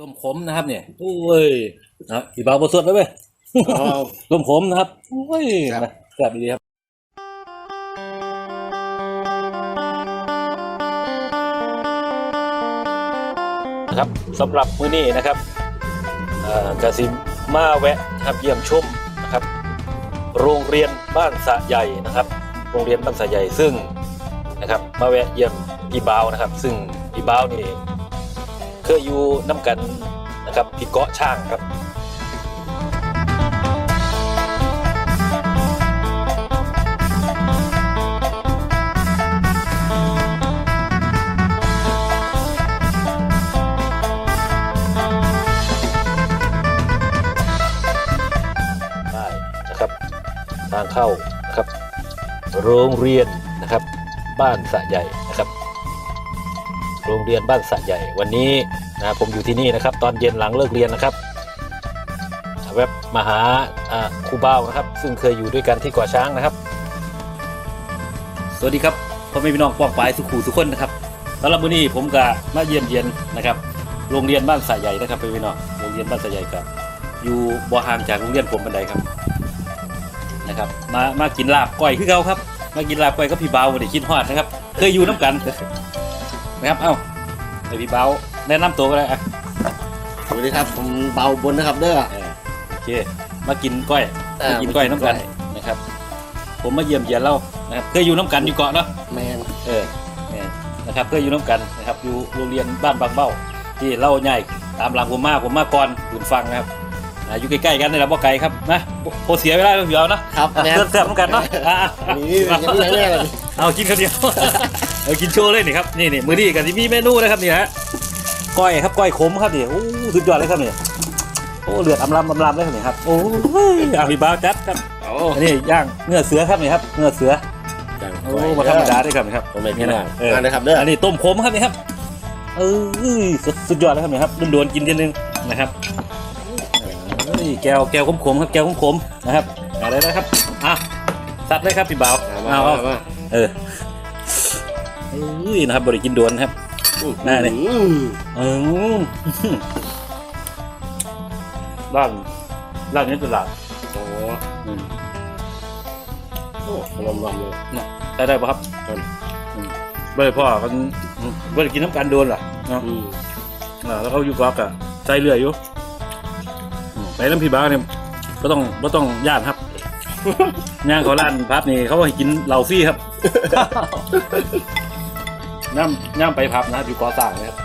ต้มขมนะครับเนี่ยโอ้ยนะอีบาวบสดไว้เว้ยอ๋อต้มขมนะครับโอ้ยครับนะแซ่บดีครับนะครับสำหรับมื้อนี้นะครับเอ่อกสิมาแวะนะครับเยี่ยมชมนะครับ โรงเรียนบ้านสะใหญ่นะครับ โรงเรียนบ้านสะใหญ่ซึ่งนะครับ มาแวะเยี่ยมพี่บาวนะครับ ซึ่งพี่บาวนี่ เคยอยู่น้ำกันนะครับที่เกาะช่างครับได้นะครับทางเข้านะครับ โรงเรียนนะครับ บ้านสะใหญ่ โรงเรียนบ้านสะใหญ่วันนี้นะผมอยู่ที่นี่นะครับ ตอนเย็นหลังเลิกเรียนนะครับแวบมาหาครูบ้านะครับ ซึ่งเคยอยู่ด้วยกันที่กาะช้างนะครับ สวัสดีครับพ่อแม่พี่น้องป้องปายสุขูสุขคนนะครับสำหรับวันนี้ผมก็มาเยี่ยมเยียนนะครับ โรงเรียนบ้านสะใหญ่นะครับพี่น้องโรงเรียนบ้านสะใหญ่ครับอยู่บ่ห่างจากโรงเรียนผมบันไดครับนะครับ มามากินลาบก้อยคือเขาครับมากินลาบก้อยกับพี่เบาวันนี้คิดฮอดนะครับ เคยอยู่น้ำกัน นะครับ เอ้าไอพี่เบาแนะนำตัวก็ได้อะสวัสดีครับผมเบาบนนะครับเด้อเออโอเค มากินก้อยเออมากินก้อยน้ำกันมากินก้อยนะครับ ผมมาเยี่ยมเยียนเล่านะครับเคยอยู่น้ำกันอยู่เกาะเนาะแมนเออเออนะครับเคยอยู่น้ำกันนะครับ อยู่โรงเรียนบ้านบางเบ้า ที่เล่าใหญ่ตามหลังผมมาผมมาก่อนคุณฟังนะครับอ่าอยู่ใกล้ๆกันนี่แหละบ่ไกลครับนะโพเสียเวลาเดี๋ยวนะครับแมนเสื้อๆเหมือนกันเนาะอะนี่ยังไม่แน่เลยเอากินคนเดียว เอากินโชว์เลยนี่ครับนี่นี่มือนี้กันที่มีเมนูนะครับนี่ฮะก้อยครับก้อยขมครับนี่โอ้สุดยอดเลยครับนี่โอ้เลือดอำลำอำลำเลยครับนี่ครับโอ้ยอะพี่บ้าวจัดครับโอ้อันนี้ย่างเนื้อเสือครับนี่ครับเนื้อเสือโอ้มาธรรมดาด้วยครับนี่ครับผมไม่พี่น้องเออมาเลยครับเด้ออันนี้ต้มขมครับนี่ครับเออสุดสุดยอดเลยครับนี่ครับโดนๆกินทีนึงนะครับเอ้ยแก้วแก้วขมๆครับแก้วขมๆนะครับเอาเลยนะครับอะสัดเลยครับพี่บ่าวมาเอามาเอามาเอ อเอ้ยนะครับบริกินโดนครับแน่เลยอืมเออร้านร้านนี้ตลาดโอ้อืมโหลมลมเลยนะได้ได้ปะครับครับอืมบ่ได้พ่อกันอืมบ่ได้กินน้ำกันโดนเหรอเนาะอืมอ่าแล้วเขาอยู่กอกอะใจเรื่อยอยู่อืมไปน้ำพี่บ้าเนี่ยก็ต้องก็ต้องย่านครับย่างเขาร้านพับนี่เขาให้กินเหล้าฟรี่ครับ ย่ำย่ำไปพับนะครับอยู่ก่อสร้างนะครับ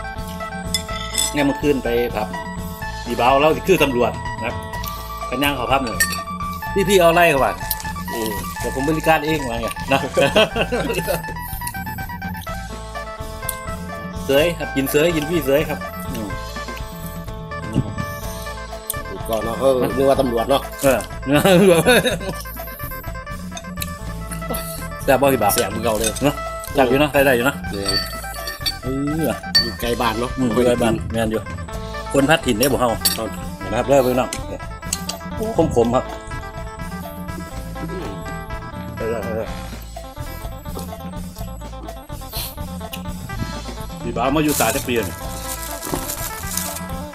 ย่ำเมื่อคืนไปพับพี่บ้าวเราคือตำรวจนะครับกันย่างเขาพับเนี่ยพี่พี่เอาไล่เขาว่าอืมเดี๋ยวผมบริการเองว่าไงนะเสยครับกินเสยกินพี่เสยครับอืมถูกก่อนเนาะเออนึกว่าตำรวจเนาะเออแต่บอพี่บ่าวเสียมึงเก่าเลยเนาะ จับอยู่เนาะได้ได้อยู่เนาะเนี่ยเอออยู่ไกลบ้านเนาะอืมอยู่ได้บ้านแม่นอยู่ คนพัดถิ่นได้บ่เฮาครับนะครับเลิกไปเนาะเนี่ยขมขมๆครับเออเออพี่บ่าวมาอยู่สายจะเปลี่ยน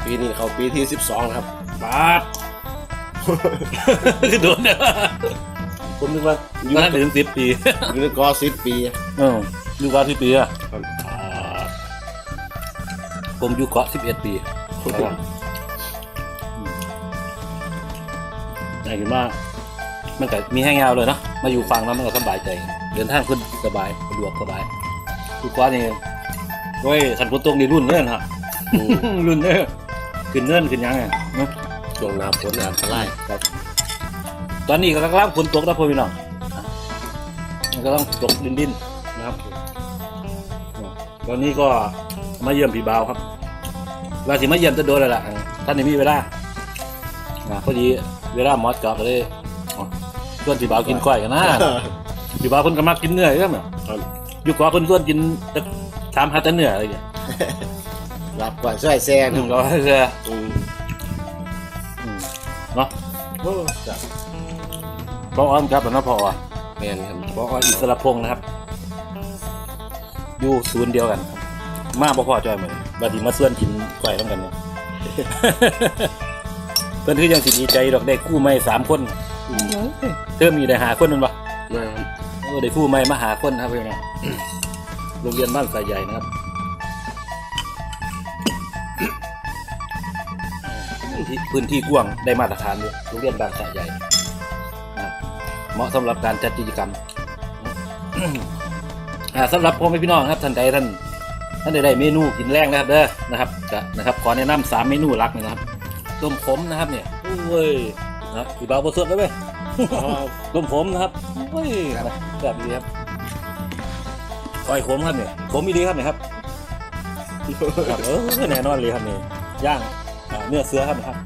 ปีนี้เขาปีที่สิบสองครับบาทคือโดนเนี่ย ผมนึกว่าอยู่นั่นถึงสิบปีอยู่ในกอสิบปีเอออยู่เกาะที่ปีอะครับอ่าผมอยู่เกาะสิบเอ็ดปีไหนขึ้นว่ามันก็มีแห้งยาวเลยเนาะมาอยู่ฟังแล้วมันก็สบายใจ เดินทางขึ้นสบายสะดวกสบายทุกก้อนนี่โอ้ยขันฝนตกนี่รุ่นเนื่อนฮะอืมรุ่นเนื่อขึ้นเนื่อนขึ้นยังไงเนาะช่วงหน้าฝนอันตรายครับ ตอนนี้ก็กำลังฝนตกแล้วพ่อพี่น้องอะมันก็ต้องตกดินดินๆนะครับ ตอนนี้ก็มาเยี่ยมพี่บ่าวครับเราสิมาเยี่ยมจะโดนเลยล่ะอ่าท่านนี่มีเวลาอ่าพอดีเวลาหมอดกลับก็เลยอ๋อชวนพี่บ่าวกินก้อยกันนะพี่บ่าวคนก็มักกินเนื้อใช่ไหมครับอยู่กว่าคนชวนกินแต่ถามหาแต่เนื้ออะไรอย่างเงี้ยรับกว่าช่วยแซงหนึ่งก็ให้เสียอืม โอ้จ้ะพออ้อมครับแล้วเนาะพออะแมนครับพออิสระพงศ์นะครับ อยู่ศูนย์เดียวกันครับมาบ่พอจอยเหมือนบัดนี้มาส่วนกินก้อยต้องกันเนี่ยเพิ่นคือยังสิดีใจดอกได้คู่ใหม่สามคนเพิ่มมีได้หาคนนั่นปะมาโอ้ได้คู่ใหม่มาหาคนครับพี่น้องโรงเรียนบ้านสายใหญ่นะครับ ที่พื้นที่กว้างได้มาตรฐานเลยโรงเรียนบ้านสายใหญ่นะครับเหมาะสำหรับการจัดกิจกรรมอ่าสำหรับพ่อแม่พี่น้องครับท่านใดท่านท่านใดได้เมนูกินแรงนะครับเด้อนะครับจะนะครับขอแนะนำสามเมนูหลักนี่นะครับต้มขมนะครับเนี่ยโอ้ยนะครับสีบาวบสดได้ไหมต้มผมนะครับโอ้ยแบบนี้ครับก้อยขมครับเนี่ยขมอีดีครับเนี่ยครับครับเออแน่นอนเลยครับเนี่ยย่างอ่า เนื้อเสือครับนะครับ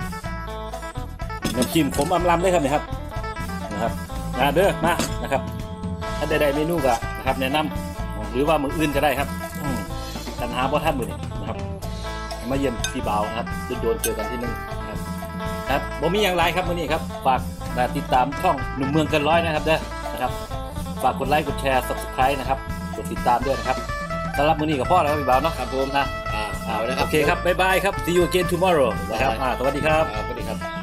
น้ำจิ้มขมอำลำได้ครับเนี่ยครับนะครับมาเด้อมานะครับ ถ้าใดๆเมนูก็นะครับแนะนำหรือว่ามืออื่นก็ได้ครับอืมกันหาบ่ท่านมือนี่นะครับมาเยี่ยมพี่บ่าวนะครับโดนเจอกันที่นึงครับครับผมมีอย่างไรครับมือนี้ครับฝากติดตามช่องหนุ่มเมืองเกินร้อยนะครับเด้อนะครับฝากกดไลค์กดแชร์ subscribe นะครับกดติดตามด้วยนะครับสำหรับมือนี้กับพ่อแล้วพี่บ่าวเนาะครับผมนะ อ่าอ่าเอาเลยครัโอบเคครับ บ๊ายบายครับ see you again tomorrow นะครับอ่าสวัสดีครับ อ่าสวัสดีครับ